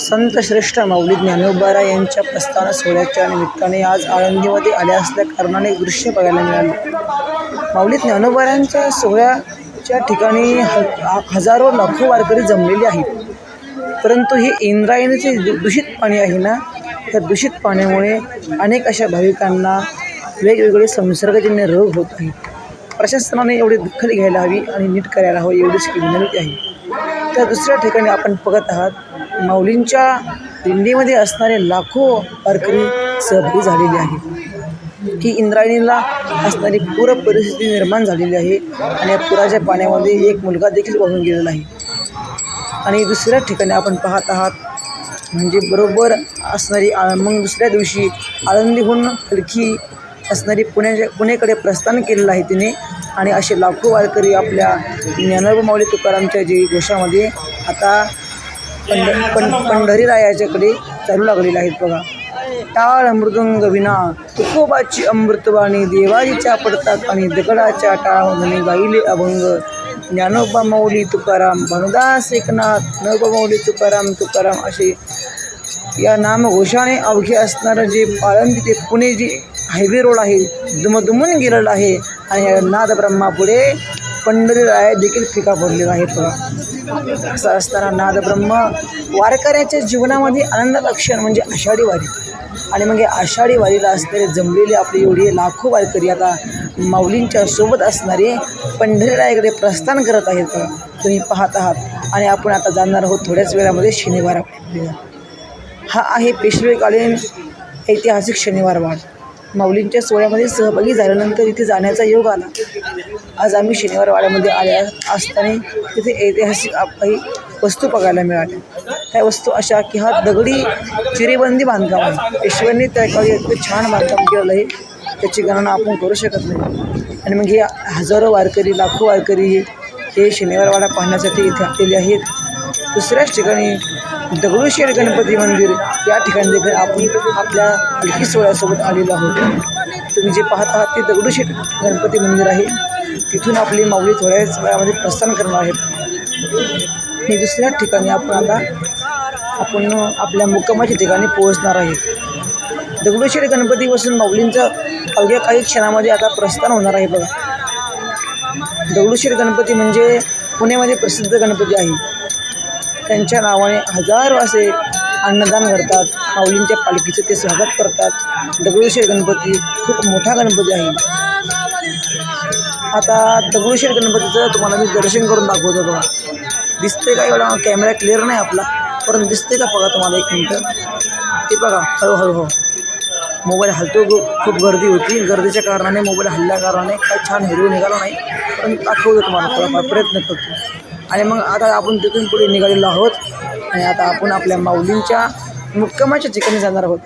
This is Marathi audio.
संत श्रेष्ठ माऊली ज्ञानोबारा यांच्या प्रस्थान सोहळ्याच्या निमित्ताने आज आळंदीमध्ये आल्या असल्या कारणाने दृश्य बघायला मिळाले. माऊली ज्ञानोबारांच्या सोहळ्याच्या ठिकाणी ह हजारो लाखो वारकरी जमलेले आहेत. परंतु हे इंद्रायणीचे दूषित पाणी आहे ना? त्या दूषित पाण्यामुळे अनेक अशा भाविकांना वेगवेगळे संसर्गजन्य रोग होत आहेत. प्रशासनाने एवढी दखल घ्यायला हवी आणि नीट करायला हवी एवढीच विनंती आहे. तर दुसऱ्या ठिकाणी आपण बघत आहात माऊलींच्या दिंडीमध्ये असणारे लाखो वारकरी सहभागी झालेले आहे ही इंद्रायणीला असणारी पूर परिस्थिती निर्माण झालेली आहे आणि या पुराच्या पाण्यामध्ये एक मुलगा देखील वाहून गेलेला आहे. आणि दुसऱ्या ठिकाणी आपण पाहत आहात म्हणजे बरोबर असणारी मग दुसऱ्या दिवशी आळंदीहून हलकी असणारी पुण्याच्या पुणेकडे प्रस्थान केलेलं आहे तिने. आणि असे लाखो वारकरी आपल्या ज्ञानोबा माऊली तुकारामच्या जी घोषामध्ये आता पंढ पं पंढरीरायाच्याकडे चालू लागलेले आहेत बघा. टाळ मृदुंग विना तुकोबाची अमृतवाणी देवाजीच्या पडतात आणि दगडाच्या टाळामधून गाईले अभंग. ज्ञानोबा मौली तुकाराम भानुदास एकनाथ ज्ञानोबा तुकाराम तुकाराम असे या नामघोषाने अवघे असणारं जे पालन ते पुणे जे हायवे रोड आहे दुमदुमून गेलेलं आहे आणि नादब्रह्मापुढे नाद ब्रह्मापुढे देखील फिका भरलेला आहे बघा. असं असताना नादब्रह्म वारकऱ्याच्या जीवनामध्ये आनंद क्षण म्हणजे आषाढी वारी. आणि मग या आषाढी वारीला असणारे जमलेले आपले एवढे लाखो वारकरी आता माऊलींच्या सोबत असणारे पंढरीरायाकडे प्रस्थान करत आहेत. तुम्ही पाहत आहात. आणि आपण आता जाणार आहोत थोड्याच वेळामध्ये शनिवार. हा आहे पेशवेकालीन ऐतिहासिक शनिवार वाढ माऊलींच्या सोहळ्यामध्ये सहभागी झाल्यानंतर इथे जाण्याचा योग आला. आज आम्ही शनिवार वाड्यामध्ये आल्या असताना तिथे ऐतिहासिक आप- काही वस्तू बघायला मिळाल्या. त्या वस्तू अशा की हा दगडी चिरेबंदी बांधकाम आहे. पेशव्यांनी त्या काळी इतकं छान बांधकाम केलं आहे. त्याची गणना आपण करू शकत नाही. आणि मग हे हजारो वारकरी लाखो वारकरी हे शनिवार वाडा पाहण्यासाठी इथे आलेले आहेत. दुसऱ्याच ठिकाणी दगडूशेठ गणपती मंदिर या ठिकाणी देखील आपण आपल्या हलकी सोहळ्यासोबत आलेलो आहोत. तुम्ही जे पाहत आहात ते दगडूशेठ गणपती मंदिर आहे. तिथून आपली माऊली थोड्याच वेळामध्ये प्रस्थान करणार आहेत. मी दुसऱ्या ठिकाणी आपण आता आपण आपल्या मुक्कामाच्या ठिकाणी पोहोचणार आहे. दगडूशेठ गणपतीपासून माऊलींचं अवघ्या काही क्षणामध्ये आता प्रस्थान होणार आहे बघा. दगडूशेठ गणपती म्हणजे पुण्यामध्ये प्रसिद्ध गणपती आहे. त्यांच्या नावाने हजारो असे अन्नदान करतात. माऊलींच्या पालखीचं ते स्वागत करतात. दगडूशेठ गणपती खूप मोठा गणपती आहे. आता दगडूशेठ गणपतीचं तुम्हाला मी दर्शन करून दाखवतो बघा. दिसते का एवढा कॅमेरा क्लिअर नाही आपला परंतु दिसते का बघा तुम्हाला एक मिनटं. ते बघा हळूहळू हो. मोबाईल हलतो खूप गर्दी होती. गर्दीच्या कारणाने मोबाईल हल्ल्या कारणाने काय छान हिरवी निघाला नाही. पण दाखवतो तुम्हाला थोडाफार प्रयत्न करतो. आणि मग आता आपण तिथून पुढे निघालेलो आहोत. आणि आता आपण आपल्या माऊलींच्या मुक्कामाच्या ठिकाणी जाणार आहोत.